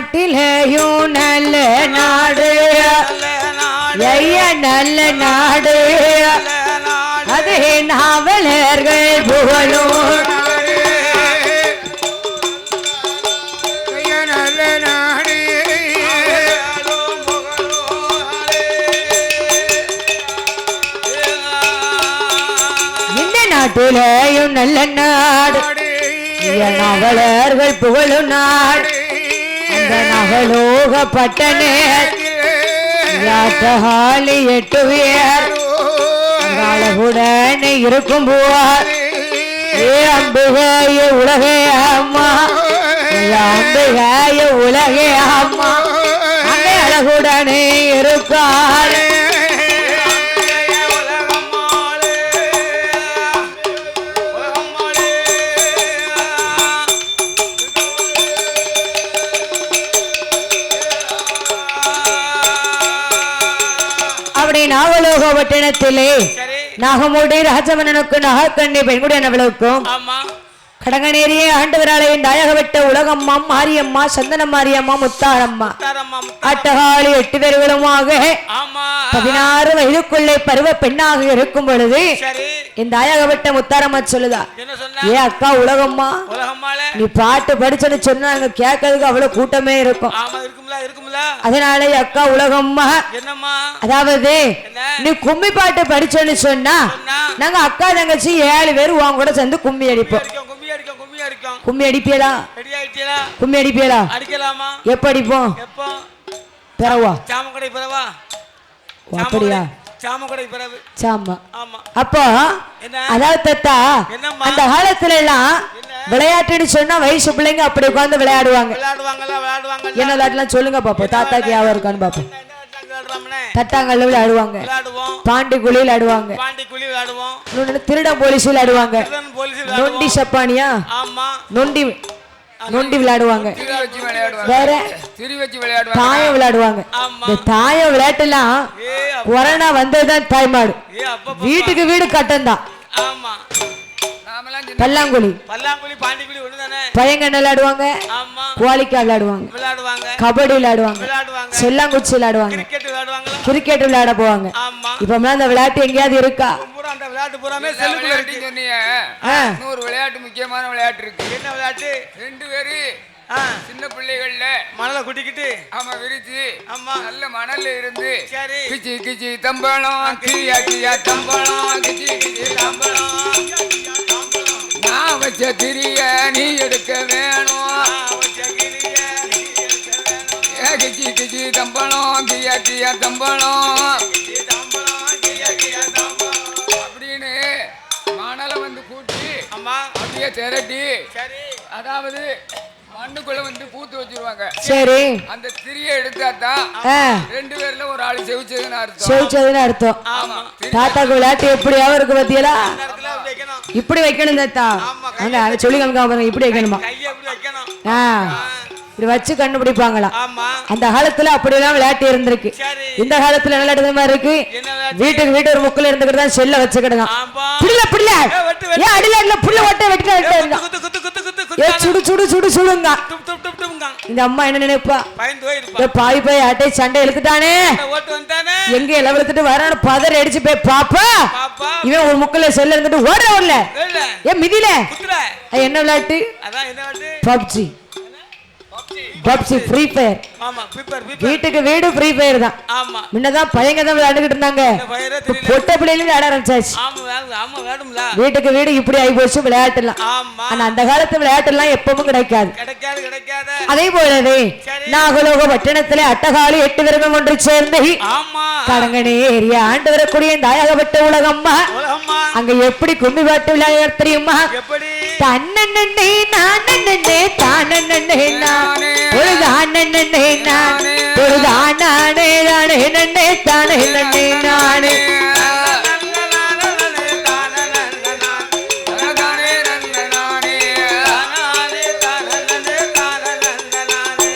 நாட்டிலேயும் நல்ல நாடு. ஐய நல்ல நாடு. அது நாவலர்கள் புகழும். நாட்டிலேயும் நல்ல நாடு. நாவலர்கள் புகழும் நாடு. நகலோக பட்டனே யாத்தகாலி எட்டு உயர் அழகுடன் இருக்கும் போவார். ஏ அம்பிகாய உலகே அம்மா. ஏ அம்பிகாய உலகே அம்மா. அழகுடனே இருக்காரே அப்படி நாவலோக பட்டணத்திலே நாகமூடி ராஜமன்னனுக்கு நாகக்கண்ணி பெண்குடியனவளுக்கும் ஆமா. கடங்கநேரியே ஆண்டவராலயம் தாயகப்பட்ட உலகம்மா மாரியம்மா சந்தன மாரியம்மா முத்தாரம்மா. அட்டகாளி எட்டு பேர்களுமாக பதினாறு வயதுக்குள்ளே பருவ பெண்ணாக இருக்கும் பொழுது இந்த தாயகப்பட்ட முத்தாரம்மா சொல்லுதா ஏ அக்கா உலகம்மா நீ பாட்டு படிச்சேன்னு சொன்னா அங்க கேட்கறதுக்கு அவ்வளவு கூட்டமே இருக்கும். அதனால அக்கா உலகம்மா. அதாவது நீ கும்மி பாட்டு படிச்சேன்னு சொன்னா நாங்க அக்கா தங்கச்சி ஏழு பேர் உன் கூட சேர்ந்து கும்மி அடிப்போம். கும்மி அடிப்பியலா கும்மி அடிப்பியலா அடிக்கலாமா? எப்ப அடிப்போம்? பிறவா? சாமக்கடை. பிறவு சாமா ஆமா. அப்போ என்ன? அதாவது தத்தா? அந்த காலத்துல எல்லாம்? விளையாட்டுன்னு சொன்னா வயசு பிள்ளைங்க அப்படி உட்கார்ந்து விளையாடுவாங்க. என்ன விளையாட்டுலாம் சொல்லுங்க பாப்போம். தாத்தாக்கு யாவும் இருக்கான்னு பாப்போம். தட்டாங்கல்ல விளையாடுவாங்க. பாண்டி குழி விளையாடுவாங்க. பாண்டி குழி விளையாடுவோம். இன்னொன்னு திருட போலீஸ் விளையாடுவாங்க. திருடன் நொண்டி சப்பானியா? நொண்டி நொண்டி விளையாடுவாங்க. வேற தாயம் விளையாடுவாங்க. இந்த தாயம் விளையாட்டுலாம் ஏ அப்ப- கொரோனா வந்ததுதான் தாய்மாடு. வீட்டுக்கு வீடு கட்டம்தான். பல்லாங்குழி. பல்லாங்குழி பாண்டிக்குழி ஒண்ணுதானே? பையங்கண்ண விளையாடுவாங்க? ஆமா. கோழிக்கா விளையாடுவாங்க. விளையாடுவாங்க. கபடி விளையாடுவாங்க. விளையாடுவாங்க. செல்லாங்குச்சி விளையாடுவாங்க. கிரிக்கெட் விளையாடுவாங்களா? கிரிக்கெட் விளையாட போவாங்க. ஆமா. இப்ப அந்த விளையாட்டு எங்கேயாவது இருக்கா? அந்த விளையாட்டு பூராமே செல்லுக்குள்ள இருக்கு. சொன்னீங்க. இன்னொரு விளையாட்டு முக்கியமான விளையாட்டு இருக்கு. என்ன விளையாட்டு? ரெண்டு பேரு சின்ன பிள்ளைகள்ல மணலை குட்டிக்கிட்டு. ஆமா விரிச்சு. ஆமா. நல்ல மணல்ல இருந்து சரி. கிச்சி கிச்சி தம்பளம் கியா கியா தம்பளம் கிச்சி கிச்சி தம்பளம். நான் வச்ச திரிய நீ எடுக்க வேணும். கிச்சி கிச்சி தம்பளம் கியா கியா தம்பளம். அப்படின்னு மணலை வந்து கூட்டி அப்படியே திரட்டி அதாவது மண்ணுக்குள்ள வந்து பூத்து வச்சிருவாங்க. சரி. அந்த திரியை எடுத்தாதான் ஆ. ரெண்டு பேர்ல ஒரு ஆளு செவிச்சதுன்னு அர்த்தம். செவிச்சதுன்னு அர்த்தம். ஆமா. தாத்தாக்கு விளையாட்டு எப்படியாவும் இருக்கு பத்தியலா இப்படி வைக்கணும் தாத்தா. ஆமா, அங்க அங்க சொல்லி காமிக்காம பாருங்க இப்படி வைக்கணுமா? இப்படி வச்சு கண்டுபிடிப்பாங்களாம் ஆமா. அந்த காலத்துல அப்படியெல்லாம் விளையாட்டு இருந்திருக்கு. சரி. இந்த காலத்துல என்ன விளையாட்டு மாதிரி இருக்கு? வீட்டுக்கு வீட்டு ஒரு முக்குல இருந்துக்கிட்டு தான் செல்ல வச்சுக்கிடுதான் ஆமா. புள்ள புள்ள. ஏன் அடியில புள்ள ஒட்ட வெட்டிட்டு ஏ சுடு சுடு சுடு சுடுங்க. இந்த அம்மா என்ன நினைப்பா? பயந்து பாய் பாய் அட்டை சண்டை இழுத்துட்டானே எங்க இளவு இழுத்துட்டு பதற அடிச்சு போய் பாப்பா. இவன் ஒரு முக்குல செல்ல இருந்துட்டு ஓடுற ஓடல ஏ மிதில. என்ன விளையாட்டு? பப்ஜி. பப்ஜி ஃப்ரீ ஃபயர் வீட்டுக்கு வீடு ஃப்ரீ ஃபயர் தான். முன்னதான் பையங்க தான் விளையாண்டுக்கிட்டு இருந்தாங்க. பொட்ட பிள்ளைகளும் விளையாட ஆரம்பிச்சாச்சு. வீட்டுக்கு வீடு இப்படி ஆகி போச்சு விளையாட்டுலாம். ஆனா அந்த காலத்து விளையாட்டுலாம் எப்பவும் கிடைக்காது. அதே போலவே. நாகலோக பட்டணத்திலே அட்டகாலி எட்டு விரதம் ஒன்று சேர்ந்து ஆமா. கடங்கனே ஏரியா ஆண்டு வரக்கூடிய இந்த தாயகப்பட்ட உலகம்மா. அங்க எப்படி கும்மி பாட்டு விளையாட தெரியுமா? தன்னே நானே தானே நான் பொழுது அண்ணனே நான். பொழுது தானே நன்னே தானே நன்னே நானே.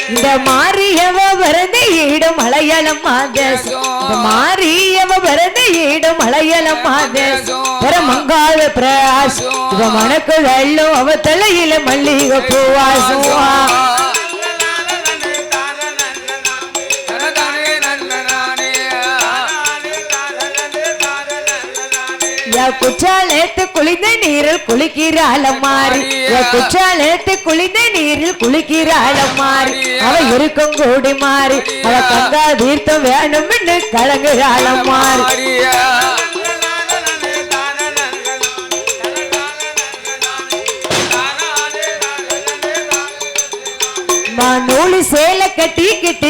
இந்த மாரியவ வரத ஈடும் மலையாளம் இந்த மாரியவ வரத ஈடும் மலையாளம் தேசம் பிரயாசம் இவ மணக்கு அவ தலையில மல்லிகை பூவாசுவா குற்றாலத்து குளிந்த நீரில் குளிக்கிறாள் மாறி குற்றாலத்து குளிந்த நீரில் குளிக்கிறாள் மாறி அவ இருக்கும் கூடி மாறி. அவ கங்கா தீர்த்தம் வேணும்னு கலங்குறாள் மாறி நூலு சேலை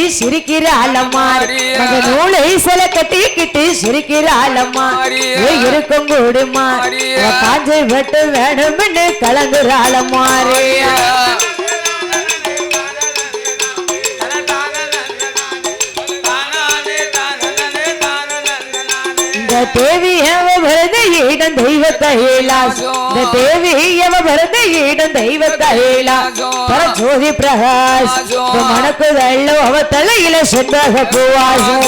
கட்டிக்கிட்டு சிரிக்கிறாள் மாறி மக நூலை சேலை கட்டிக்கிட்டு சிரிக்கிறாள் மாறி ஏ இருக்கும் கூடி மாறி அவ காஞ்சை வெட்டு வேணும்னு கலங்குறாள் மாறி இந்த தேவி எவ வருத ஈடம் தெய்வ கைலாசம் இந்த தேவி எவ வருத ஈடம் தெய்வ கைலாசம் பரஜோதி பிரகாஷ். இந்த மணக்கு வெள்ளம் அவ தலையில சென்றாக பூவாசம்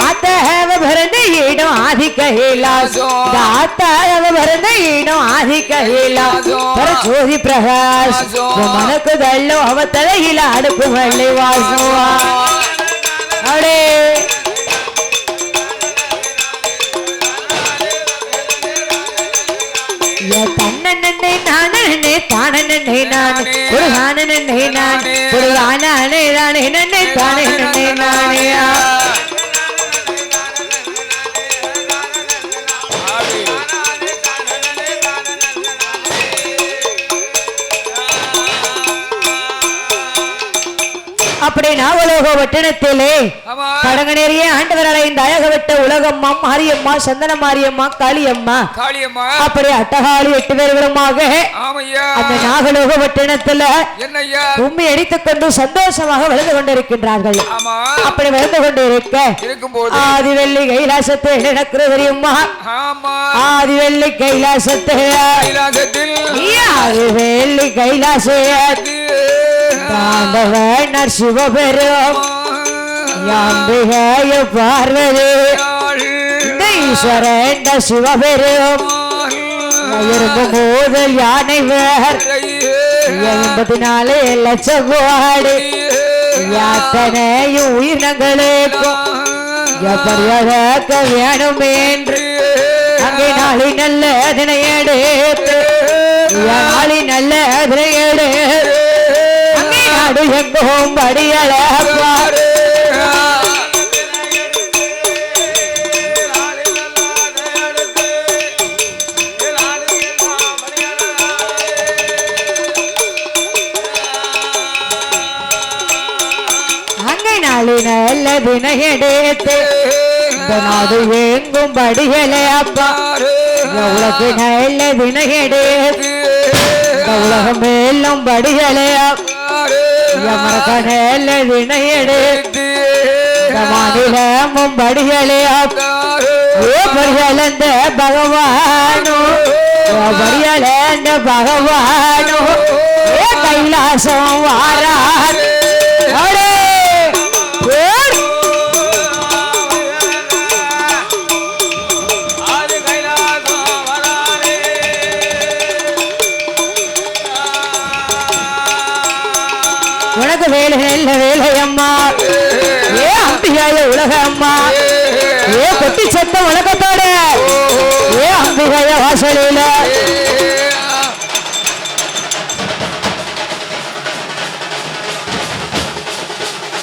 ஆத்தவ பரத ஈடம் ஆதி கைலாசம் இந்த ஆத்தாவ பரத ஈடம் ஆதி கைலாசம் பரஜோதி பிரகாஷ் மணக்கு வெள்ளம் அவ தலையில அடுப்பு வள்ளி வாசம் அடே தன்னே நானே தானே நானே ஒரு நானே நானே ஒரு நானே நானே நன்னே தானே நன்னே நானே அப்படி நாவலோக வட்டணத்திலே ஆமா. கடங்கனேறிய ஆண்டவரால இந்த அழகவட்ட உலகம்மா மாரியம்மா சந்தன மாரியம்மா காளியம்மா. காளியம்மா. அப்படி அட்டகாளி எட்டு பேர்களுமாக அந்த நாகலோக வட்டணத்துல உண்மை அடித்துக் கொண்டு சந்தோஷமாக விழுந்து கொண்டிருக்கின்றார்கள். அப்படி விழுந்து கொண்டு இருக்க ஆதிவெள்ளி கைலாசத்தை நடக்கிற தெரியுமா? ஆதிவெள்ளி கைலாசத்தை. ஆதிவெள்ளி கைலாச தாண்டவனர் சிவபெரும் யாம்பிகைய பார்வதி. இந்த சிவபெரும் இரும்பு முதல் யானை வேர் எண்பத்தி நாலு லட்சம் கோடி. யாத்தனையும் உயிரினங்களுக்கும் எப்படியாக வேணும் என்று. அங்கே நாளை நல்ல அதனை எடுத்து நாளை நல்ல அதனை எடுத்து நாடு எங்கும் படியளப்பார் அங்கே நாளை நல்ல தினை இந்த நாடு எங்கும் படியலை அப்பா. உலகு நல்ல தினை உலகம் மேலும் படிகளே அப்பா. ஏ பரியலந்த பகவானோ. ஏ பரியலந்த பகவானோ. ஏ கைலாசம் வாரார் அடே. உனக்கு வேலைகள் வேலை அம்மா? ஏ அம்பிகாய உலக அம்மா? ஏ கொட்டி சத்தம் உலகத்தோட ஏ அம்பிகாய வாசலில?